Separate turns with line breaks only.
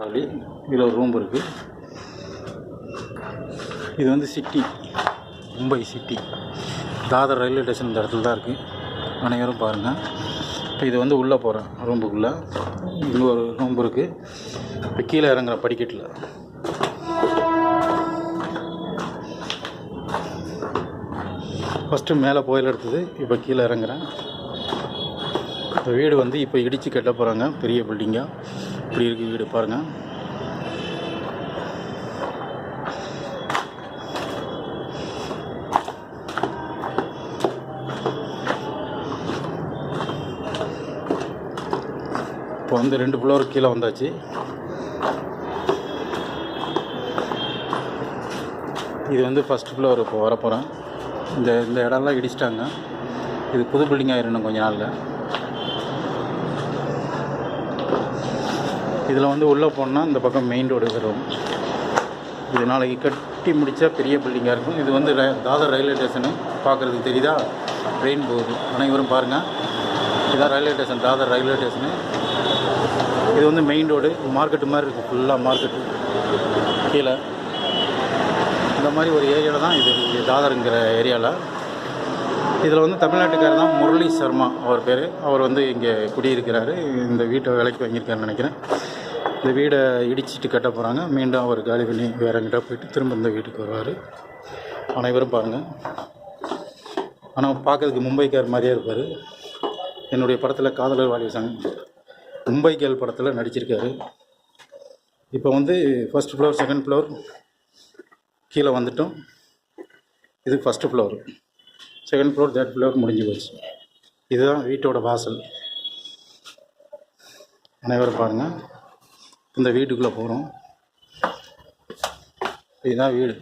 Trolley இதில் ஒரு room இருக்குது இது வந்து city Mumbai city Dadar railway station இந்த இடத்துல தான் இருக்குது அனைவரும் பாருங்கள் இப்போ இது வந்து உள்ளே போகிறேன் ரூம்புக்குள்ளே இங்கே ஒரு ரூம் இருக்குது இப்போ கீழே இறங்குற படிக்கட்டில். ஃபஸ்ட்டு மேலே போயில் எடுத்தது இப்போ கீழே இறங்குறேன். இந்த வீடு வந்து இப்போ இடித்து கட்ட போகிறாங்க பெரிய பில்டிங்காக இப்படி இருக்குது வீடு பாருங்கள் இப்போ வந்து ரெண்டு ஃப்ளோர் கீழே வந்தாச்சு. இது வந்து ஃபஸ்ட் ஃப்ளோர் இப்போ வரப்போகிறேன் இந்த இந்த இடம்லாம் இடிச்சிட்டாங்க. இது புது பில்டிங் ஆயிரும் கொஞ்ச நாளில். இதில் வந்து உள்ளே போனால் இந்த பக்கம் மெயின் ரோடு வரும். இது நாளைக்கு கட்டி முடித்தா பெரிய பில்டிங்காக இருக்கும். இது வந்து ர- தாதர் ரயில்வே ஸ்டேஷனு பார்க்குறதுக்கு தெரியுதா? ட்ரெயின் போகுது அனைவரும் பாருங்கள் இதான் railway station Dadar railway station இது வந்து மெயின் ரோடு மார்க்கெட்டு மாதிரி இருக்குது ஃபுல்லாக மார்க்கெட்டு கீழே. இந்த மாதிரி ஒரு ஏரியாவில் தான் இது தாதருங்கிற ஏரியாவில் இதில் வந்து தமிழ்நாட்டுக்காரர் தான் முரளி சர்மா அவர் பேர். அவர் வந்து இங்கே குடியிருக்கிறாரு. இந்த வீட்டை விலைக்கு வாங்கியிருக்காருன்னு நினைக்கிறேன். இந்த வீடை இடிச்சிட்டு கட்ட போகிறாங்க மீண்டும் அவர் காலி பண்ணி வேற எங்கிட்ட போயிட்டு திரும்ப இந்த வீட்டுக்கு வருவார். அனைவரும் பாருங்கள் ஆனால் பார்க்கறதுக்கு மும்பைக்கார் மாதிரியே இருப்பார். என்னுடைய படத்தில் காதலர் வாலிப மும்பை கேள் படத்தில் நடிச்சிருக்காரு. இப்போ வந்து ஃபர்ஸ்ட் ஃப்ளோர் செகண்ட் ஃப்ளோர் கீழே வந்துட்டோம். இது first floor second floor third floor முடிஞ்சு போச்சு. இதுதான் வீட்டோட வாசல். அனைவரும் பாருங்கள் இந்த வீட்டுக்குள்ளே போகிறோம். இதுதான் வீடு.